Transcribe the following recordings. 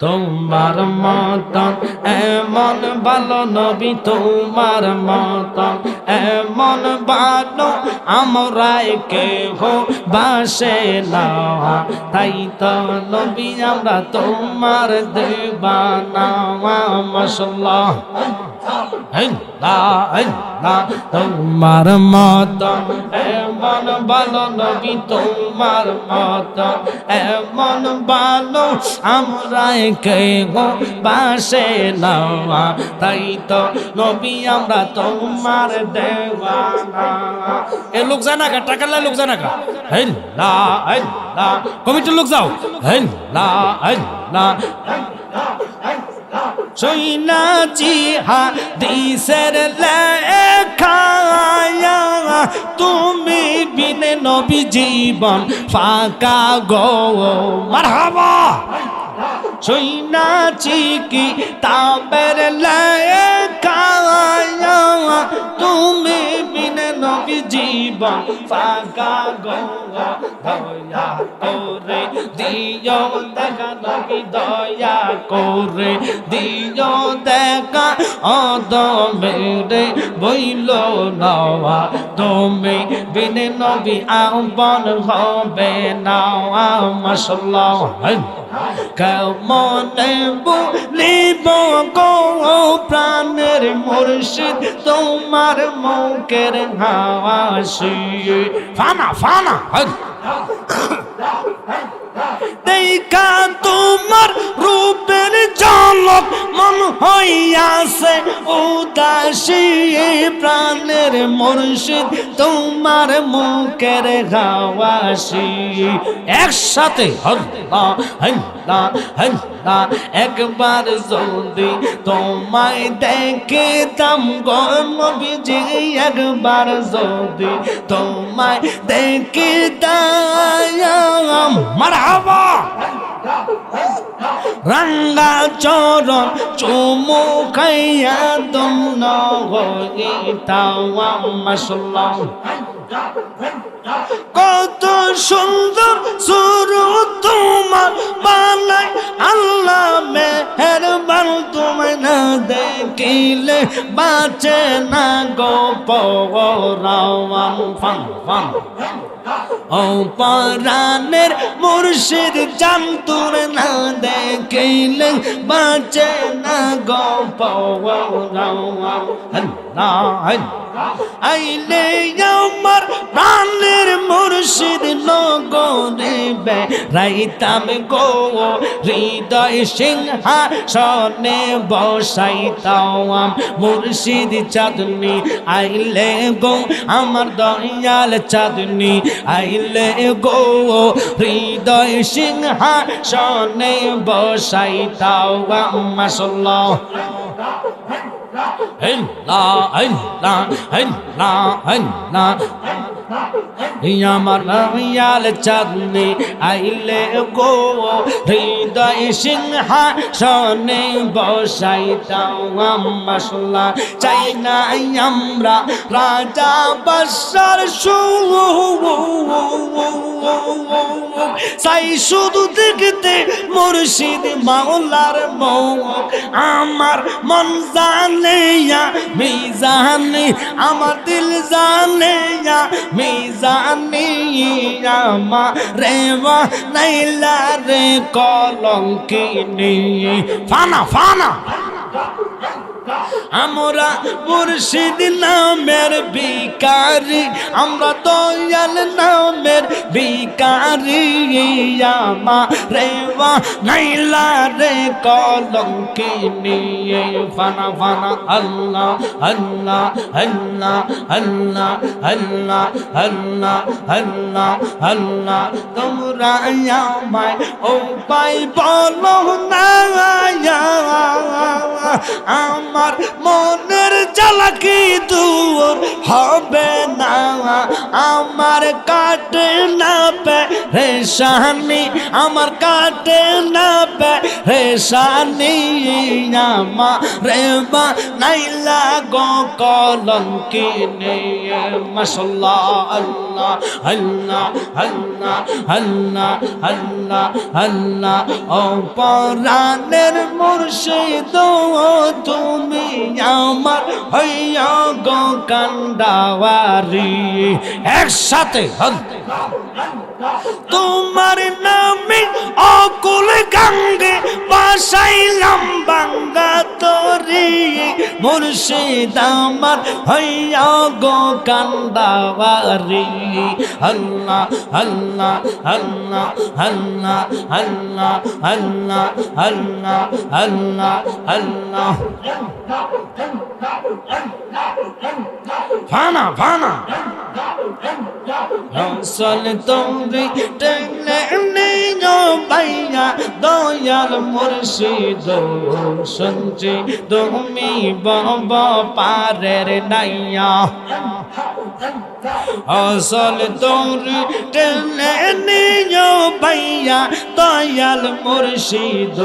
তোমার মতন, এমন ভালো নবী তোমার মতন, এমন ভালো আমরা কেহ বাসে না। তাই তো নবী, আমরা তোমার দেবানা মশলা তোমার মত এমন ভালো নবী তোমার মত এমন ভালো আমরা কে গো বাসে নাওয়া তাই তো নবী আমরা তোমার দেওয়ানা এ লোক জানা কা টাকা লাই লোক জানা কা হেল্লা হেল্লা কমিটির লোক যাও হেল্লা হেল্লা সৈনাচি হাদিসের লেখায়া তুমি বিনে নবী জীবন ফাঁকা গো। মারহাবা! সৈনাচি কি তাবের লেখায়া জীবন ফাঁকা গো দয়া করে দিও, দেখা নবী দয়া করে দিও, দেখা অদ মেরে বইল নওয়া, তুমি বিনে নবী আহ্বান হবে নাওয়া মশলা কেমনে বলিব গো প্রাণের মুর্শিদ তোমার মুখের হাওয়াসি ফানা ফানা দেখা তোমার মন হইয়াছে উদাসী প্রাণের মুর্শিদ, তোমার মুখের হাওয়াসি একসাথে হল্লা হল্লা হল্লা, একবার যদি তোমায় দেখে দাম গি একবার যদি তোমায় দেখে দাম মারহাবা! রঙ্গা চরণ চুমু খাইয়া নগিতাওয়া মশলা কত সুন্দর সুরু তোমার বানাই আল্লাহ মেহরবান তোমায় না দেখিলে বাঁচে না গো পরাওয়ান ফান ফান ও মুর্শিদ জান তোর না দেখিলে বাঁচে না গো পরাওয়ান আইলে আমার প্রাণের মুর্শিদ নগরে রাইতাম গো, হৃদয় সিংহা সনে বসাইতাম। মুর্শিদ চাঁদনি আইলে গো, আমার দয়াল চাঁদনি আইলে গো, হৃদয় সিংহা সনে বসাইতাম। মাসাল্লাহ la la la la la আমার রয়াল চাঁদনি আইলে গো হৃদয় সিংহা সনে বসাইতাম মশলা চাই না আমরা রাজা বসার সু চাই শুধু দেখতে মুর্শিদ মাওলার মৌ আমার মন জানে মি জানে আমার দিল জানে মিজানিয়া মা রেবা নাইলা রে কলঙ্কিনী ফানা ফানা আমরা মুর্শিদ নামের ভিকারি আমরা দয়াল নামের ভিকারি আমা রেওয়া নাইলা রে কলঙ্কিনী ফানা ফানা, আল্লাহ আল্লাহ আল্লাহ আল্লাহ আল্লাহ আল্লাহ আল্লাহ আল্লাহ। তোমরা আমায়, ও পাই বলো না আমার মনের জ্বালাকি দূর হবে না? আমার কাটে না পে রেশানি আমার কাটে না পে রেশানি আমা রে বা নাইলা গো কলঙ্কি নে মাশাল্লাহ, আল্লাহ আল্লাহ আল্লাহ আল্লাহ আল্লাহ আল্লাহ ও পরাণের মুর্শিদ তুমি আমার হইয়া গো একসাথে তোমার নামে অকুল গঙ্গে বাসাইলাম বাঙ্গা তরি মুর্শিদ আমার হইয়া গো কান্দাবারি। আল্লাহ আল্লাহ আল্লাহ আল্লাহ আল্লাহ আল্লাহ আল্লাহ আল্লাহ আল্লাহ। ফানা ফানা রসল তোরে টেনে বাইয়া দয়াল মুর্শিদ শুনছি, তুমি বব পারের নাইয়া। আসল তোরে টেনে নিও বাইয়া দয়াল মুর্শিদ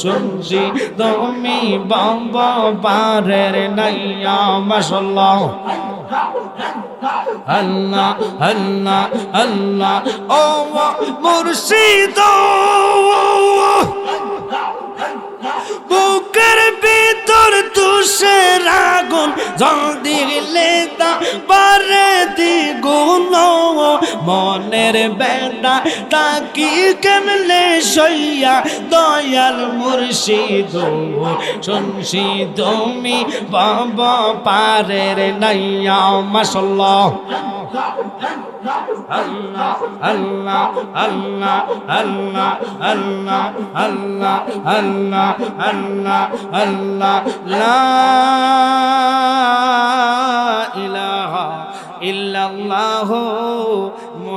শুনছি, তুমি বব পারের নাইয়া মাশাল্লাহ আল্লাহ আল্লাহ আল্লাহ ও মুর্শিদ বুকের ভিতর তুষের আগুন জল দিলে তা পারে মনের বেটা তাকি কেমলে সইয়া? দয়াল মুর্শিদ শুনছি তুমি বাবা পারের নাইয়া। মাসাল্লাহ আল্লাহ আল্লাহ আল্লাহ আল্লাহ আল্লাহ আল্লাহ আল্লাহ আল্লাহ আল্লাহ, লা ইলাহা ইল্লাল্লাহু।